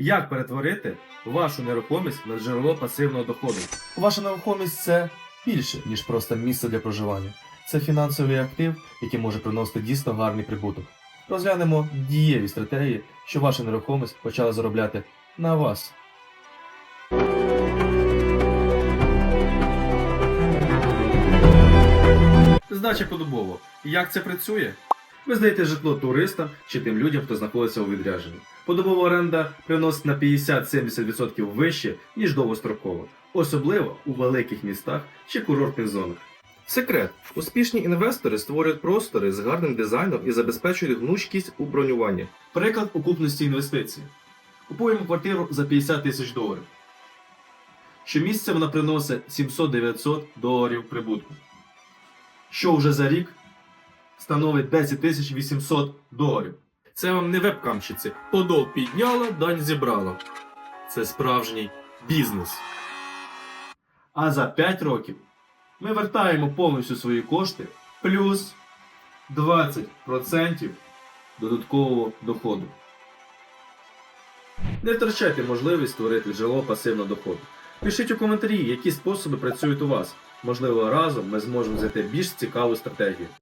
Як перетворити вашу нерухомість на джерело пасивного доходу? Ваша нерухомість це більше, ніж просто місце для проживання. Це фінансовий актив, який може приносити дійсно гарний прибуток. Розглянемо дієві стратегії, що ваша нерухомість почала заробляти на вас. Здача подобово. Як це працює? Ви здаєте житло туристам чи тим людям, хто знаходиться у відрядженні. Подобова оренда приносить на 50-70% вище, ніж довгострокова, особливо у великих містах чи курортних зонах. Секрет: успішні інвестори створюють простори з гарним дизайном і забезпечують гнучкість у бронюванні. Приклад окупності інвестицій. Купуємо квартиру за 50 тисяч доларів. Щомісяця вона приносить 700-900 доларів прибутку. Що вже за рік становить 10 тисяч 800 доларів. Це вам не вебкамщиці. Подол підняла, дань зібрала. Це справжній бізнес. А за 5 років ми вертаємо повністю свої кошти плюс 20% додаткового доходу. Не втрачайте можливість створити джерело пасивного доходу. Пишіть у коментарі, які способи працюють у вас. Можливо, разом ми зможемо знайти більш цікаву стратегію.